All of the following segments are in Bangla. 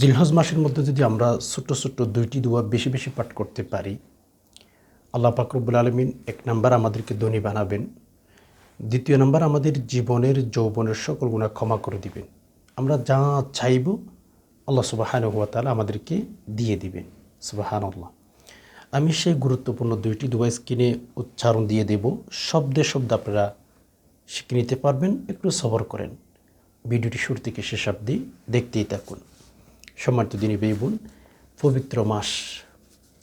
জিলহজ মাসের মধ্যে যদি আমরা ছোট্ট ছোট্ট দুইটি দোয়া বেশি বেশি পাঠ করতে পারি, আল্লাহ পাকরবুল আলমিন এক নাম্বার আমাদেরকে ধনী বানাবেন। দ্বিতীয় নাম্বার আমাদের জীবনের, যৌবনের সকল গুণা ক্ষমা করে দিবেন। আমরা যা চাইব আল্লাহ সুবাহান হুয়া তালা আমাদেরকে দিয়ে দিবেন। সুবাহান আল্লাহ আমি সেই গুরুত্বপূর্ণ দুইটি দোয়া স্ক্রিনে উচ্চারণ দিয়ে দেব। শব্দে শব্দ আপনারা শিখে নিতে পারবেন, একটু সবর করেন। ভিডিওটি শুরু থেকে শেষ অবধি দেখতেই থাকুন। সম্মানিত দিনী বেই বোন, পবিত্র মাস,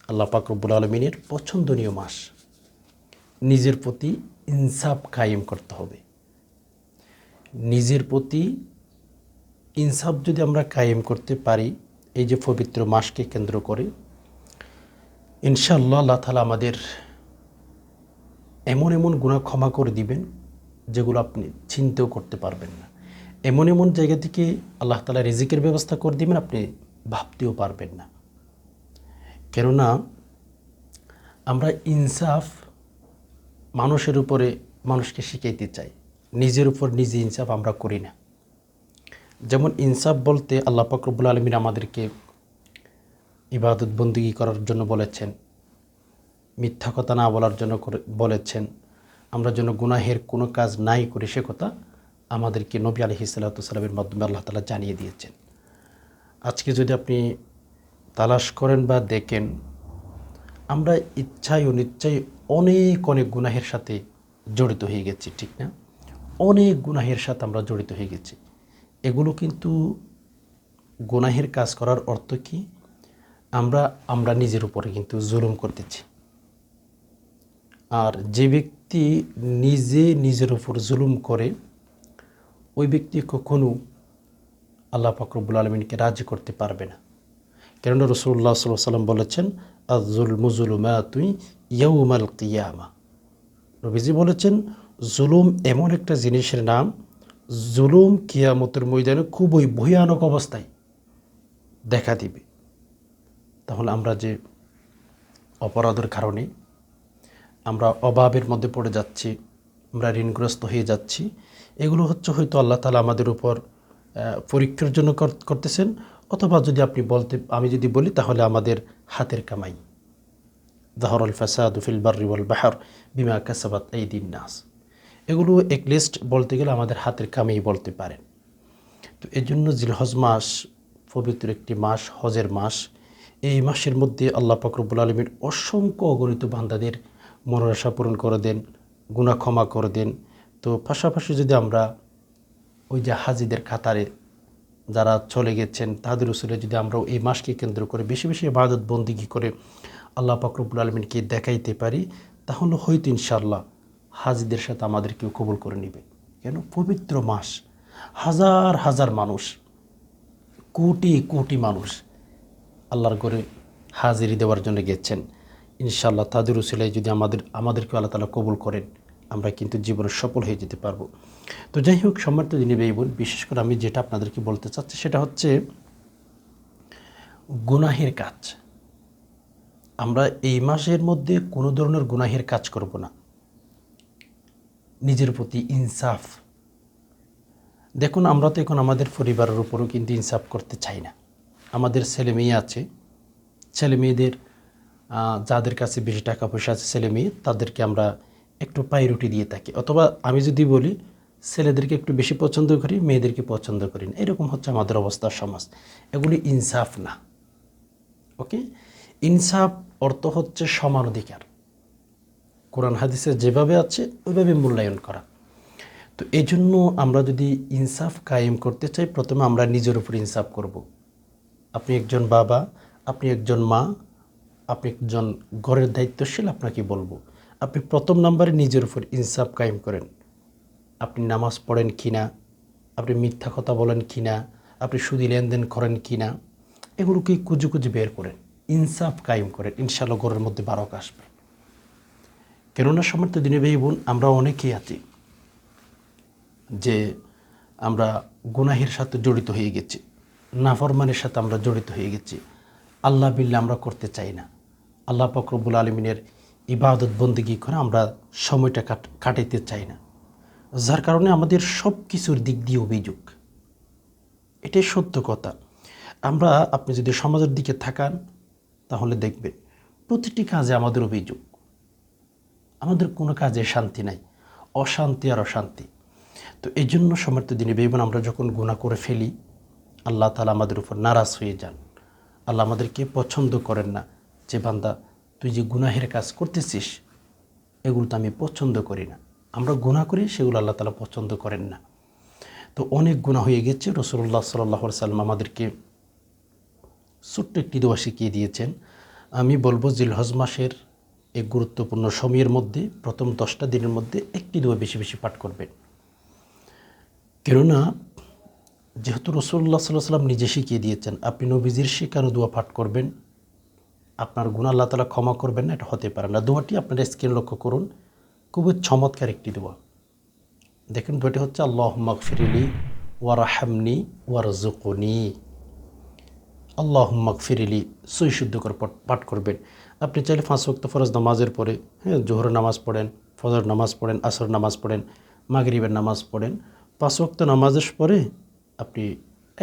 আল্লাহ পাকরবুল আলমিনের পছন্দনীয় মাস। নিজের প্রতি ইনসাফ কায়েম করতে হবে। নিজের প্রতি ইনসাফ যদি আমরা কায়েম করতে পারি, এই যে পবিত্র মাসকে কেন্দ্র করে, ইনশাআল্লাহ আল্লাহ তালা আমাদের এমন এমন গুণা ক্ষমা করে দিবেন, যেগুলো আপনি চিনতেও করতে পারবেন না। এমন এমন জায়গা থেকে আল্লাহ তালা রিজিকের ব্যবস্থা করে দিবেন, আপনি ভাবতেও পারবেন না। কেননা আমরা ইনসাফ মানুষের উপরে মানুষকে শিখাইতে চাই। নিজের উপর নিজে ইনসাফ আমরা করি না। যেমন ইনসাফ বলতে আল্লাহ ফকরবুল আলমিন আমাদেরকে ইবাদত বন্দিগি করার জন্য বলেছেন, মিথ্যা কথা না বলার জন্য বলেছেন। আমরা যেন গুনাহের কোনো কাজ নাই করি সে কথা আমাদেরকে নবী আলহি সাল্লাতামের মাধ্যমে আল্লাহ তালা জানিয়ে দিয়েছেন। আজকে যদি আপনি তালাশ করেন বা দেখেন, আমরা ইচ্ছায় অনিচ্ছায় অনেক অনেক গুনাহের সাথে জড়িত হয়ে গেছি, ঠিক না? অনেক গুনাহের সাথে আমরা জড়িত হয়ে গেছি। এগুলো কিন্তু গুনাহের কাজ করার অর্থ কি? আমরা আমরা নিজের উপরে কিন্তু জুলুম করতেছি। আর যে ব্যক্তি নিজে নিজের উপর জুলুম করে ওই ব্যক্তি কখনো আল্লাহ ফকরবুল আলমিনকে রাজি করতে পারবে না। কেননা রসুল্লাহ সাল্লাহ সাল্লাম বলেছেন আজুল মুজুলুমা তুই ইয়ৌমাল কিয়ামা। নবীজি বলেছেন, জুলুম এমন একটা জিনিসের নাম, জুলুম কিয়ামতের ময়দানে খুবই ভয়ানক অবস্থায় দেখা দিবে। তাহলে আমরা যে অপরাধের কারণে, আমরা অভাবের মধ্যে পড়ে যাচ্ছি আমরা ঋণগ্রস্ত হয়ে যাচ্ছি। এগুলো হচ্ছে হয়তো আল্লাহ তালা আমাদের উপর পরীক্ষার জন্য করতেছেন। অথবা যদি আপনি বলতে, আমি যদি বলি তাহলে আমাদের হাতের কামাই। জাহরুল ফাসাদ ফিল বার্রিওয়াল বাহার বিমা কাসাবাত এই দিন নাস। এগুলো এক লিস্ট বলতে গেলে আমাদের হাতের কামাই বলতে পারেন। তো এই জন্য জিলহজ মাস পবিত্র একটি মাস, হজের মাস। এই মাসের মধ্যে আল্লাহ ফকরবুল আলমীর অসংখ্য অগণিত বান্দাদের মনোরাশা পূরণ করে দেন। গুণা ক্ষমা করে দেন। তো পাশাপাশি যদি আমরা ওই যে হাজিদের খাতারে যারা চলে গেছেন, তাদের উসুলে যদি আমরা এই মাসকে কেন্দ্র করে বেশি বেশি ইবাদত বন্দিগি করে আল্লাহ ফকরবুল আলমিনকে দেখাইতে পারি, তাহলে হয়তো ইনশাল্লাহ হাজিদের সাথে আমাদেরকেও কবুল করে নেবে। কেন? পবিত্র মাস। হাজার হাজার মানুষ, কোটি কোটি মানুষ আল্লাহর করে হাজিরি দেওয়ার জন্য গেছেন। ইনশাল্লাহ তাদের উসিলায় যদি আমাদের আমাদেরকে আল্লাহ তালা কবুল করেন, আমরা কিন্তু জীবনে সফল হয়ে যেতে পারব। তো যাই হোক, সম্মানিত দিনী ভাই বোন, বিশেষ করে আমি যেটা আপনাদেরকে বলতে চাচ্ছি সেটা হচ্ছে গুনাহের কাজ। আমরা এই মাসের মধ্যে কোনো ধরনের গুনাহের কাজ করব না। নিজের প্রতি ইনসাফ। দেখুন, আমরা তো এখন আমাদের পরিবারের উপরও কিন্তু ইনসাফ করতে চাই না। আমাদের ছেলে মেয়ে আছে। ছেলে মেয়েদের যাদের কাছে বেশি টাকা পয়সা আছে, ছেলে মেয়ে, তাদেরকে আমরা একটু পাইরুটি দিয়ে থাকি। অথবা আমি যদি বলি, ছেলেদেরকে একটু বেশি পছন্দ করি, মেয়েদেরকে পছন্দ করি না। এরকম হচ্ছে আমাদের অবস্থা সমাজ। এগুলি ইনসাফ না। ওকে? ইনসাফ অর্থ হচ্ছে সমান অধিকার। কোরআন হাদিসে যেভাবে আছে, ওইভাবে মূল্যায়ন করা। তো এই জন্য আমরা যদি ইনসাফ কায়েম করতে চাই, প্রথমে আমরা নিজের উপর ইনসাফ করব। আপনি একজন বাবা, আপনি একজন মা আপনি একজন ঘরের দায়িত্বশীল, আপনাকে বলব, আপনি প্রথম নাম্বারে নিজের উপর ইনসাফ কায়েম করেন। আপনি নামাজ পড়েন কি না আপনি মিথ্যা কথা বলেন কি না আপনি সুদি লেনদেন করেন কি না এগুলোকে কুজু কুজু বের করেন, ইনসাফ কায়েম করেন ইনশাল্লাহ ঘরের মধ্যে বারক আসবে। কেননা সমর্থ দিনে ভাই বোন, আমরা অনেকেই আছি যে আমরা গুনাহের সাথে জড়িত হয়ে গেছি, নাফরমানের সাথে আমরা জড়িত হয়ে গেছি। আল্লাহ বিল্লা আমরা করতে চাই না। আল্লাহ ফকরবুল আলমিনের ইবাদত বন্দিগি করে আমরা সময়টা কাট কাটাইতে চাই না। যার কারণে আমাদের সব কিছুর দিক দিয়ে অভিযোগ। এটাই সত্য কথা। আমরা, আপনি যদি সমাজের দিকে থাকান, তাহলে দেখবেন প্রতিটি কাজে আমাদের অভিযোগ। আমাদের কোনো কাজে শান্তি নাই, অশান্তি আর অশান্তি। তো এই জন্য সমর্থ দিনে বেবন আমরা যখন গুণা করে ফেলি, আল্লাহ তালা আমাদের উপর নারাজ হয়ে যান। আল্লাহ আমাদেরকে পছন্দ করেন না। যে বান্দা, তুই যে গুনাহের কাজ করতেছিস, এগুলো তো আমি পছন্দ করি না। আমরা গুণা করি, সেগুলো আল্লাহ তালা পছন্দ করেন না। তো অনেক গুণা হয়ে গেছে। রসুল্লাহ সাল্লাহ সাল্লাম আমাদেরকে ছোট্ট একটি দোয়া শিখিয়ে দিয়েছেন। আমি বলব, জিলহজ মাসের এই গুরুত্বপূর্ণ সময়ের মধ্যে, প্রথম দশটা দিনের মধ্যে একটি দোয়া বেশি বেশি পাঠ করবেন। কেননা যেহেতু রসুল্লাহ সাল্লাহ সাল্লাম নিজে শিখিয়ে দিয়েছেন, আপনি নবীজির শেখানো দোয়া পাঠ করবেন, আপনার গুণ আল্লাহ তালা ক্ষমা করবেন না, এটা হতে পারে না। দোয়াটি আপনার স্ক্রিন লক্ষ্য করুন, খুবই চমৎকার একটি দোয়া। দেখেন, দোয়াটি হচ্ছে আল্লাহ মকফিরিলি ওয়ারাহামনি ওয়ারজুকনি আল্লাহ মকফিরিলি সই শুদ্ধ করে পাঠ- করবেন। আপনি চাইলে পাঁচ ওয়াক্ত ফরজ নামাজের পরে হ্যাঁ জোহর নামাজ পড়েন ফজর নামাজ পড়েন আসর নামাজ পড়েন, মাগরিবের নামাজ পড়েন। পাঁচ ওয়াক্ত নামাজের পরে আপনি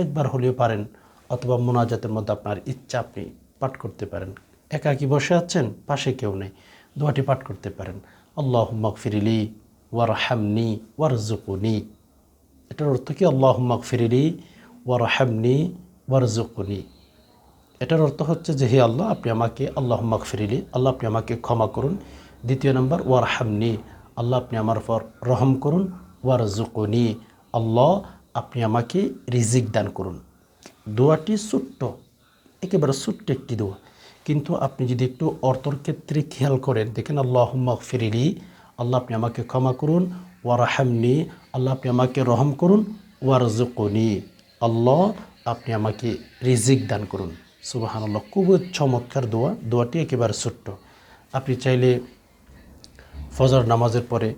একবার হলেও পারেন অথবা মোনাজাতের মধ্যে আপনার ইচ্ছা আপনি পাঠ করতে পারেন। একা কি বসে আছেন? পাশে কেউ নেই। দোয়াটি পাঠ করতে পারেন। আল্লাহ মকফিরিলি ওয়ারহামনি ওয়ারজুকুনি এটার অর্থ কি? আল্লাহ মকফিরিলি ওয়ারহামনি ওয়ারজুকুনি এটার অর্থ হচ্ছে যে, হে আল্লাহ, আপনি আমাকে আল্লাহ মাগফিরিলি আল্লাহ আপনি আমাকে ক্ষমা করুন। দ্বিতীয় নম্বর ওয়ার হামনি আল্লাহ আপনি আমার পর রহম করুন। ওয়ার জুকুনি আল্লাহ আপনি আমাকে রিজিক দান করুন। দোয়াটি ছোট্ট, একেবারে ছোট্ট একটি দোয়া। কিন্তু আপনি যদি একটু অর্থর ক্ষেত্রে খেয়াল করেন, দেখেন আল্লাহ মাগফিরিলি আল্লাহ আপনি আমাকে ক্ষমা করুন ওয়ার হামনি আল্লাহ আপনি আমাকে রহম করুন ওয়ার জুকুনি আল্লাহ আপনি আমাকে রিজিক দান করুন। সুবাহান আল্লাহ খুবই চমৎকার দোয়া। দোয়াটি একেবারে ছোট্ট। আপনি চাইলে ফজর নামাজের পরে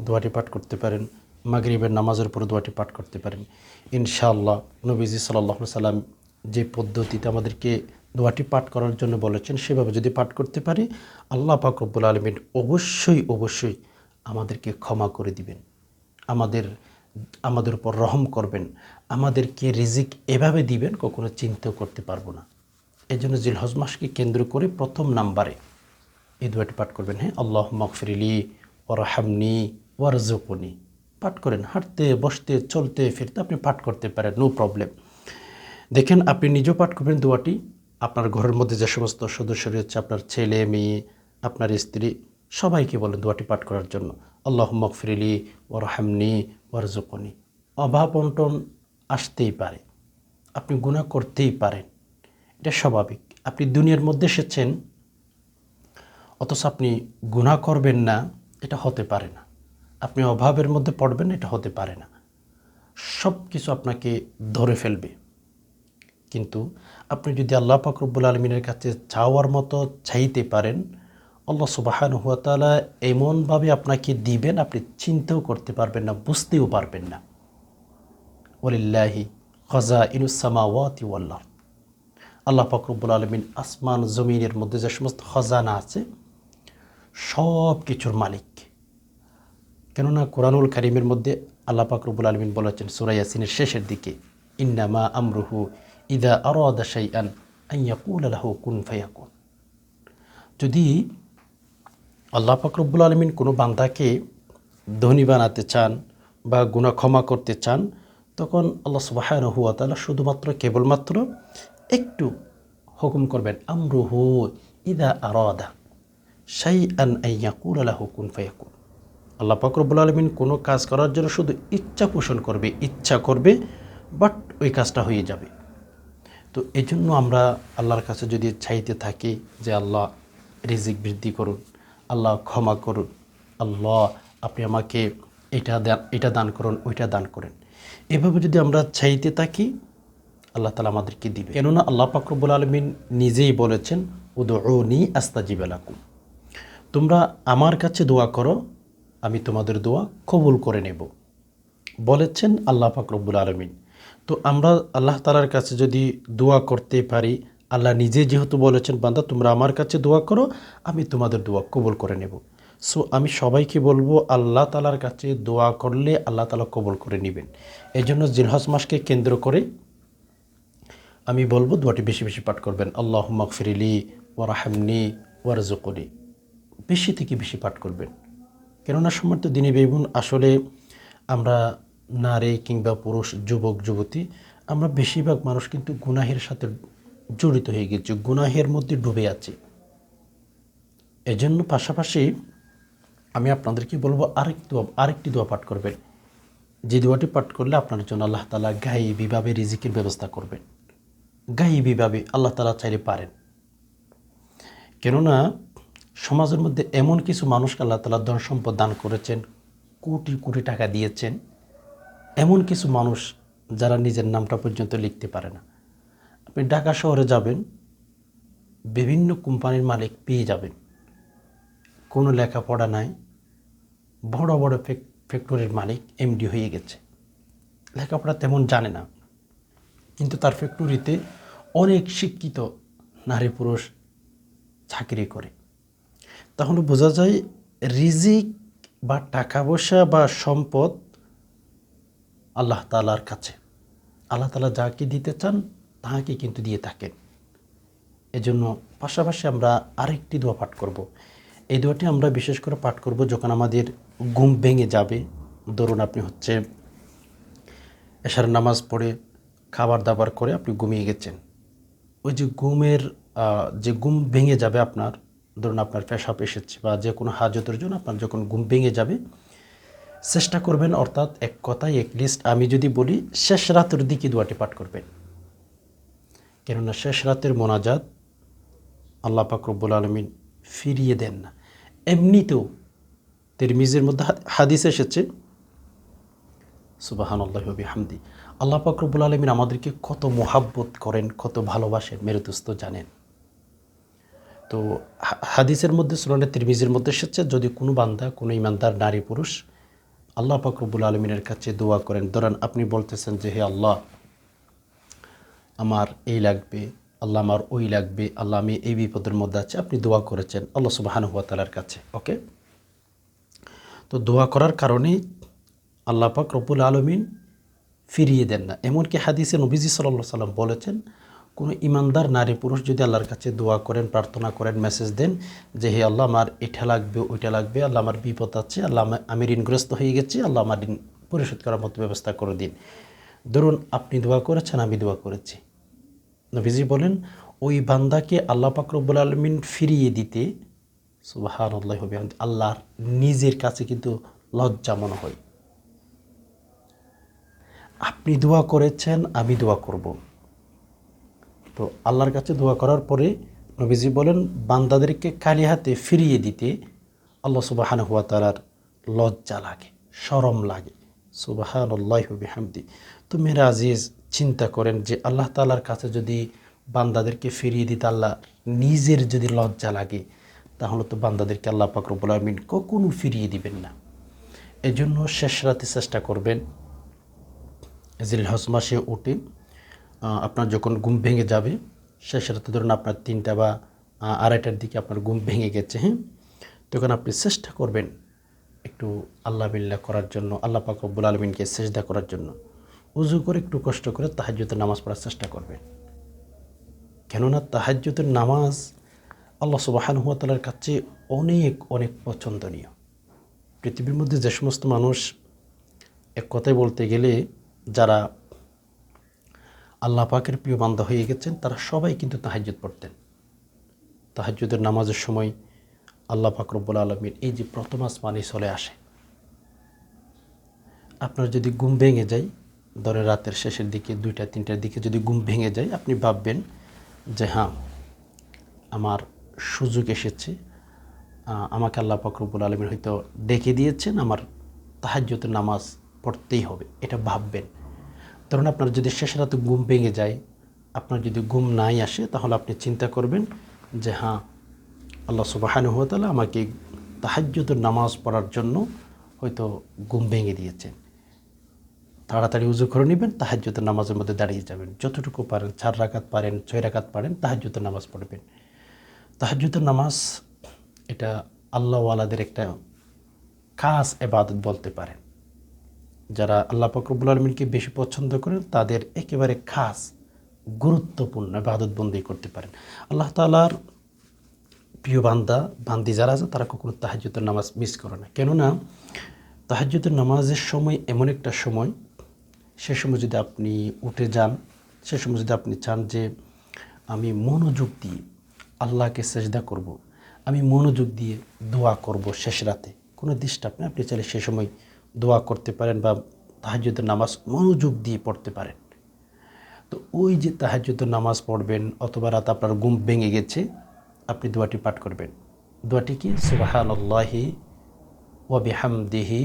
দোয়াটি পাঠ করতে পারেন। মাগরিবের নামাজের পরে দোয়াটি পাঠ করতে পারেন। ইনশাআল্লাহ নবীজি সাল্লাহ সাল্লাম যে পদ্ধতিতে আমাদেরকে দোয়াটি পাঠ করার জন্য বলেছেন, সেভাবে যদি পাঠ করতে পারি, আল্লাহ পাক রব্বুল আলমিন অবশ্যই অবশ্যই আমাদেরকে ক্ষমা করে দিবেন। আমাদের আমাদের উপর রহম করবেন। আমাদেরকে রিজিক এভাবে দিবেন, কখনো চিন্তাও করতে পারব না। এই জন্য জিলহজ মাসকে কেন্দ্র করে প্রথম নাম্বারে এই দোয়াটি পাঠ করবেন। হ্যাঁ আল্লাহ মকফিরিলি ওরহামনি ওয়ারজুকনি পাঠ করেন, হাঁটতে, বসতে, চলতে, ফিরতে আপনি পাঠ করতে পারেন নো প্রবলেম দেখেন, আপনি নিজেও পাঠ করবেন দোয়াটি, আপনার ঘরের মধ্যে যে সমস্ত সদস্য রয়েছে, আপনার ছেলে, মেয়ে, আপনার স্ত্রী, সবাইকে বলেন দোয়াটি পাঠ করার জন্য। আল্লাহ মকফিরিলি ওরহামনি ওয়ারজুকনি অভাব অন্টন আসতেই পারে, আপনি গুণা করতেই পারেন, এটা স্বাভাবিক। আপনি দুনিয়ার মধ্যে এসেছেন, অথচ আপনি গুণা করবেন না, এটা হতে পারে না। আপনি অভাবের মধ্যে পড়বেন, এটা হতে পারে না। সব কিছু আপনাকে ধরে ফেলবে। কিন্তু আপনি যদি আল্লাহ পাকরবুল আলমিনের কাছে চাওয়ার মতো চাইতে পারেন, আল্লাহ সুবাহান হুয়া তালা এমনভাবে আপনাকে দিবেন, আপনি চিন্তাও করতে পারবেন না, বুঝতেও পারবেন না। ওলিল্লাহি খজা ইনুসামা ওয়াতি ওয়াল্লাহ আল্লাহ পাকরবুল আলমিন আসমান, জমিনের মধ্যে যে সমস্ত খজানা আছে সব কিছুর মালিক। কেননা কোরআনুল কারিমের মধ্যে আল্লাহ পাকরবুল আলমিন বলেছেন সুরাইয়াসিনের শেষের দিকে ইন্নামা আমরুহু ইদা আরদা শাইআন আইয়াকুল আলাহু কুন ফায়াকুন। যদি আল্লাহ পাকরবুল আলমিন কোনো বান্দাকে ধনী বানাতে চান বা গুণা ক্ষমা করতে চান, তখন আল্লাহ সুবাহান হুয়া তালা শুধুমাত্র কেবলমাত্র একটু হুকুম করবেন, আমরুহু ইদা আরদা শাই আন আইয়াকুল আলাহু কুন ফায়াকুন। আল্লাহ পাকরবুল আলমিন কোনো কাজ করার জন্য শুধু ইচ্ছা পোষণ করবে, ইচ্ছা করবে বাট ওই কাজটা হয়ে যাবে। তো এই জন্য আমরা আল্লাহর কাছে যদি চাইতে থাকি যে আল্লাহ রিজিক বৃদ্ধি করুন, আল্লাহ ক্ষমা করুন, আল্লাহ আপনি আমাকে এটা দান এটা দান করুন, ওইটা দান করেন। এভাবে যদি আমরা চাইতে থাকি, আল্লাহ তালা আমাদেরকে দিবে কেননা আল্লাহ পাকরবুল আলমিন নিজেই বলেছেন উদৌনি আস্তাজিব আলাকুম তোমরা আমার কাছে দোয়া করো আমি তোমাদের দোয়া কবুল করে নেব। বলেছেন আল্লাহ পাকরবুল আলমিন। তো আমরা আল্লাহ তালার কাছে যদি দোয়া করতে পারি, আল্লাহ নিজে যেহেতু বলেছেন, বান্দা, তোমরা আমার কাছে দোয়া করো, আমি তোমাদের দোয়া কবুল করে নেব। সো আমি সবাইকে বলব, আল্লাহ তালার কাছে দোয়া করলে আল্লাহ তালা কবুল করে নেবেন। এই জন্য জিলহজ মাসকে কেন্দ্র করে আমি বলব, দোয়াটি বেশি বেশি পাঠ করবেন। আল্লাহ মকফিরিলি ওয়ারাহামনি ওয়ারজুকরি বেশি থেকে বেশি পাঠ করবেন। কেননা সমর্থ দিনী বেগুন আসলে আমরা নারী কিংবা পুরুষ, যুবক, যুবতী, আমরা বেশিরভাগ মানুষ কিন্তু গুনাহের সাথে জড়িত হয়ে গেছি, গুনাহের মধ্যে ডুবে আছি। এজন্য পাশাপাশি আমি আপনাদেরকে বলব আরেকটু আরেকটি দোয়া পাঠ করবেন। যে দোয়াটি পাঠ করলে আপনার জন্য আল্লাহ তালা গায়েবীভাবে রিজিকের ব্যবস্থা করবেন। গায়েবীভাবে আল্লাহ তালা চাইলে পারেন। কেননা সমাজের মধ্যে এমন কিছু মানুষকে আল্লাহ তালা ধন সম্পদ দান করেছেন, কোটি কোটি টাকা দিয়েছেন। এমন কিছু মানুষ যারা নিজের নামটা পর্যন্ত লিখতে পারে না। আপনি ঢাকা শহরে যাবেন, বিভিন্ন কোম্পানির মালিক পেয়ে যাবেন। কোনো লেখাপড়া নাই, বড় বড় ফ্যাক্টরির মালিক এমডি হয়ে গেছে। লেখাপড়া তেমন জানে না। কিন্তু তার ফ্যাক্টরিতে অনেক শিক্ষিত নারী পুরুষ চাকরি করে। তাহলে বোঝা যায় রিজিক বা টাকা পয়সা বা সম্পদ আল্লাহ তালার কাছে। আল্লাহ তালা যাকে দিতে চান, তাহাকে কিন্তু দিয়ে থাকেন। এজন্য পাশাপাশি আমরা আরেকটি দোয়া পাঠ করব। এই দোয়াটি আমরা বিশেষ করে পাঠ করব যখন আমাদের ঘুম ভেঙে যাবে। ধরুন আপনি হচ্ছে এশার নামাজ পড়ে খাবার দাবার করে আপনি ঘুমিয়ে গেছেন। ওই যে ঘুমের যে ঘুম ভেঙে যাবে আপনার ধরুন আপনার পেশাব এসেছে বা যে কোনো হাজতের জন্য আপনার যখন ঘুম ভেঙে যাবে, চেষ্টা করবেন অর্থাৎ এক কথায় এক লিস্ট আমি যদি বলি শেষ রাতের দিকে দোয়াটি পাঠ করবেন। কেননা শেষ রাতের মোনাজাত আল্লাহ পাকরব্বুল আলমিন ফিরিয়ে দেন না। এমনিতেও তিরমিজের মধ্যে হাদিস এসেছে সুবাহান আল্লাহ হামদি আল্লাহ পাকরবুল আলমিন আমাদেরকে কত মোহাব্বত করেন, কত ভালোবাসেন, মেরুদস্ত জানেন। তো হাদিসের মধ্যে সুরানে তিরমিজের মধ্যে এসেছে, যদি কোনো বান্দা, কোনো ইমানদার, নারী, পুরুষ আল্লাহ পাকরবুল আলমিনের কাছে দোয়া করেন, ধরেন আপনি বলতেছেন যে, হে আল্লাহ, আমার এই লাগবে, আল্লাহ আমার ওই লাগবে, আল্লাহ আমি এই বিপদের মধ্যে আছে, আপনি দোয়া করেছেন আল্লাহ সুবাহানুয়া তালার কাছে, ওকে? তো দোয়া করার কারণেই আল্লাহ পাক রব্বুল আলমিন ফিরিয়ে দেন না। এমনকি হাদিসে নবীজি সাল্লাহ সাল্লাম বলেছেন কোনো ইমানদার নারী পুরুষ যদি আল্লাহর কাছে দোয়া করেন, প্রার্থনা করেন মেসেজ দেন যে, হে আল্লাহ, আমার এটা লাগবে, ওইটা লাগবে, আল্লাহ আমার বিপদ আছে, আল্লাহ আমি ঋণগ্রস্ত হয়ে গেছি, আল্লাহ আমার ঋণ পরিশোধ করার মতো ব্যবস্থা করে দিন। ধরুন আপনি দোয়া করেছেন, আমি দোয়া করেছি। নবীজি বলেন, ওই বান্দাকে আল্লাহ পাকরবুল আলমিন ফিরিয়ে দিতে সুবাহান আল্লাহ হবে আল্লাহর নিজের কাছে কিন্তু লজ্জা মনে হয়। আপনি দোয়া করেছেন, আমি দোয়া করব। তো আল্লাহর কাছে দোয়া করার পরে নবীজি বলেন, বান্দাদেরকে কালি হাতে ফিরিয়ে দিতে আল্লাহ সুবাহান হুয়া তালার লজ্জা লাগে সরম লাগে। সুবাহান আল্লাহ হামদি তো মেরা আজিজ, চিন্তা করেন যে আল্লাহ তালার কাছে যদি বান্দাদেরকে ফিরিয়ে দিতে আল্লাহ নিজের যদি লজ্জা লাগে, তাহলে তো বান্দাদেরকে আল্লাহ পাকরবুল আলমিন কখনো ফিরিয়ে দিবেন না। এজন্য শেষ রাতে চেষ্টা করবেন। জিল হজ মাসে উঠে আপনার যখন ঘুম ভেঙে যাবে শেষ রাতে ধরুন আপনার তিনটা বা আড়াইটার দিকে আপনার ঘুম ভেঙে গেছে হ্যাঁ? তখন আপনি চেষ্টা করবেন একটু আল্লাহ বিল্লাহ করার জন্য, আল্লাহ পাকবুল আলমিনকে চেষ্টা করার জন্য। উজু করে, একটু কষ্ট করে তাহাজ্যতের নামাজ পড়ার চেষ্টা করবেন। কেননা তাহাজ্যতের নামাজ আল্লাহ সুবাহানুয়াতালার কাছে অনেক অনেক পছন্দনীয়। পৃথিবীর মধ্যে যে সমস্ত মানুষ এক কথায় বলতে গেলে যারা আল্লাহ পাকের প্রিয় বান্ধা হয়ে গেছেন, তারা সবাই কিন্তু তাহাজ্যুদ পড়তেন। তাহাজ্যুদের নামাজের সময় আল্লাহ পাকরব্বুল আলমীর এই যে প্রথম আসমানি চলে আসে। আপনার যদি ঘুম ভেঙে যায় ধরে রাতের শেষের দিকে, দুইটা, তিনটার দিকে যদি ঘুম ভেঙে যায়, আপনি ভাববেন যে হ্যাঁ আমার সুযোগ এসেছে। আমাকে আল্লাহ পাকরবুল আলমীর হয়তো ডেকে দিয়েছেন, আমার তাহাজ্যতের নামাজ পড়তেই হবে, এটা ভাববেন। ধরুন আপনার যদি শেষ রাতে ঘুম ভেঙে যায়, আপনার যদি ঘুম নাই আসে, তাহলে আপনি চিন্তা করবেন যে হ্যাঁ আল্লাহ সুবাহানুহতালা আমাকে তাহাজ্যতের নামাজ পড়ার জন্য হয়তো ঘুম ভেঙে দিয়েছেন তাড়াতাড়ি উজু করে নেবেন তাহাজ্যতের নামাজের মধ্যে দাঁড়িয়ে যাবেন। যতটুকু পারেন, চার রাকাত পারেন, ছয় রাকাত পারেন তাহাজ্যতের নামাজ পড়বেন। তাহাজ্যতের নামাজ এটা আল্লাহওয়ালাদের একটা খাস এবাদত বলতে পারেন। যারা আল্লাহ ফকরবুল আলমিনকে বেশি পছন্দ করেন, তাদের একেবারে খাস, গুরুত্বপূর্ণ বাদত বন্দি করতে পারেন আল্লাহ তালার প্রিয় বান্দা, বান্দি যারা আছে, তারা কখনো তাহাজ্যতের নামাজ মিস করে না কেননা তাহাজ্যতের নামাজের সময় এমন একটা সময়, সে সময় যদি আপনি উঠে যান, সে সময় যদি আপনি চান যে, আমি মনোযোগ দিয়ে আল্লাহকে সেজদা করব। আমি মনোযোগ দিয়ে দোয়া করব শেষ রাতে, কোনো ডিস্টার্ব নেই আপনি চাইলে সে সময় দোয়া করতে পারেন বা তাহাজ্যতের নামাজ মনোযোগ দিয়ে পড়তে পারেন। তো ওই যে তাহাজ্যতের নামাজ পড়বেন অথবা রাত আপনার ঘুম ভেঙে গেছে, আপনি দোয়াটি পাঠ করবেন। দোয়াটি কি? সুবাহান আল্লাহি ওয়াবিহামদিহি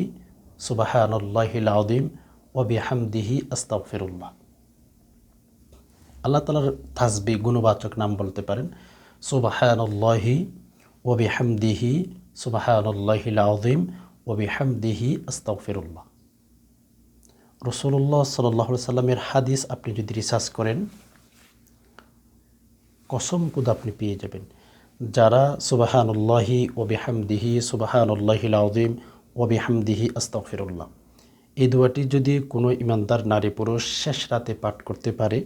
সুবাহান আল্লাহিল আদিম ওয়াবিহামদিহি আস্তাফিরুল্লাহ আল্লাহ তালার থাসবি গুণবাচক নাম বলতে পারেন সুবাহান আল্লাহি ওয়াবিহামদিহি সুবাহান আল্লাহিল আদিম ওয়াবিহামদিহি আস্তাফিরুল্লাহ রসুল্লাহ সাল্লাহ সাল্লামের হাদিস আপনি যদি রিসার্চ করেন, কসম কুদ আপনি পেয়ে যাবেন। যারা সুবাহানুল্লাহি ও বেহামদিহি সুবাহানুল্লাহিল আউদিম ও বেহামদিহি আস্তফিরুল্লাহ এই দোয়াটি যদি কোনো ইমানদার নারী পুরুষ শেষ রাতে পাঠ করতে পারে,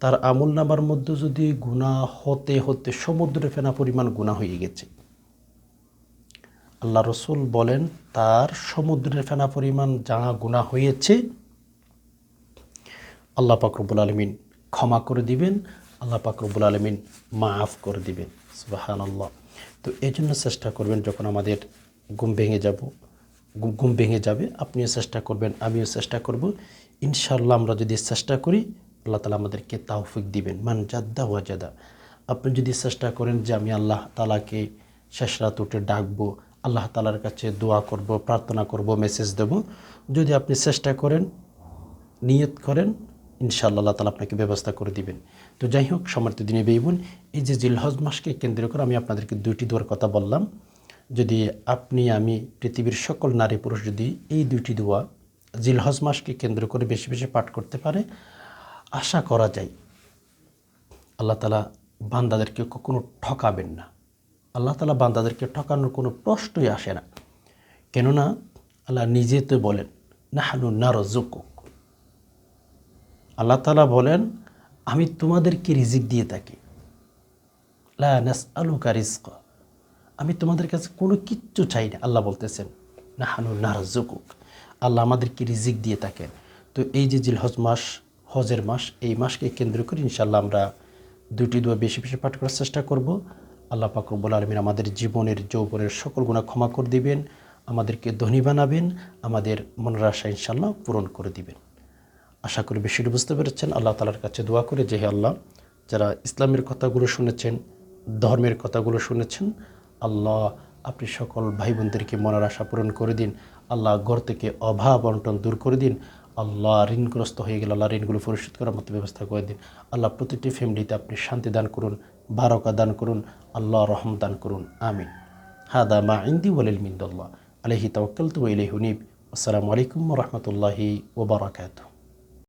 তার আমল নামার মধ্যে যদি গুণা হতে হতে সমুদ্রে ফেনা পরিমাণ গুণা হয়ে গেছে আল্লাহ রসুল বলেন, তার সমুদ্রের ফেনা পরিমাণ যা গুণা হয়েছে, আল্লাহ পাকরবুল আলমিন ক্ষমা করে দিবেন, আল্লাহ পাকরবুল আলমিন মাফ করে দিবেন। সুবাহান আল্লাহ তো এই জন্য চেষ্টা করবেন যখন আমাদের ঘুম ভেঙে যাব ঘুম ভেঙে যাবে, আপনিও চেষ্টা করবেন, আমিও চেষ্টা করব। ইনশাল্লাহ আমরা যদি চেষ্টা করি, আল্লাহ তালা আমাদেরকে তাওফিক দিবেন। মান জাদ্দা ওয়াজাদা। আপনি যদি চেষ্টা করেন যে আমি আল্লাহ তালাকে শেষ রাত উঠে ডাকবো আল্লাহ তালার কাছে দোয়া করব, প্রার্থনা করব মেসেজ দেব। যদি আপনি চেষ্টা করেন, নিয়ত করেন, ইনশাআল্লাহ আল্লাহ তালা আপনাকে ব্যবস্থা করে দিবেন। তো যাই হোক সমর্থ দিনে বেইবুন এই যে জিলহজ মাসকে কেন্দ্র করে আমি আপনাদেরকে দুইটি দোয়ার কথা বললাম। যদি আপনি, আমি, পৃথিবীর সকল নারী পুরুষ যদি এই দুইটি দোয়া জিলহজ মাসকে কেন্দ্র করে বেশি বেশি পাঠ করতে পারে, আশা করা যায়, আল্লাহ তালা বান্দাদেরকে কখনো ঠকাবেন না। আল্লাহ তালা বান্দাদেরকে ঠকানোর কোনো প্রশ্নই আসে না। কেননা আল্লাহ নিজে তো বলেন না হানু নারজুকুক। আল্লাহ তালা বলেন, আমি তোমাদেরকে রিজিক দিয়ে থাকি। লাস আলুকা রিস্ক আমি তোমাদের কাছে কোনো কিচ্ছু চাই না। আল্লাহ বলতেছেন না হানু নারজুকুক। আল্লাহ আমাদেরকে রিজিক দিয়ে থাকেন। তো এই যে জিল হজ মাস, হজের মাস, এই মাসকে কেন্দ্র করে ইনশাল্লাহ আমরা দুটি দোয়া বেশি বেশি পাঠ করার চেষ্টা করব। আল্লাহ পাকরবুল আলমিন আমাদের জীবনের, যৌবনের সকল গুণা ক্ষমা করে দিবেন, আমাদেরকে ধনী বানাবেন, আমাদের মনের আশা ইনশাল্লাহ পূরণ করে দিবেন। আশা করি বিষয়টি বুঝতে পেরেছেন। আল্লাহ তালার কাছে দোয়া করে যে হে আল্লাহ, যারা ইসলামের কথাগুলো শুনেছেন, ধর্মের কথাগুলো শুনেছেন, আল্লাহ আপনি সকল ভাই বোনদেরকে মনের আশা পূরণ করে দিন। আল্লাহ ঘর থেকে অভাব অনটন দূর করে দিন। আল্লাহ ঋণগ্রস্ত হয়ে গেলে আল্লাহ ঋণগুলো পরিশোধ করার মতো ব্যবস্থা করে দিন। আল্লাহ প্রতিটি ফ্যামিলিতে আপনি শান্তি দান করুন। বারকা দান করুন আল্লাহ রহম দান করুন, আমিন। হাদা মা ইন্দি ওয়ালিল মিন্দুল্লাহ। আলহি তাওয়াক্কালতু ইলাইহি হুনিব আসসালামু আলাইকুম ওয়া রাহমাতুল্লাহি ওয়া বারাকাতুহু।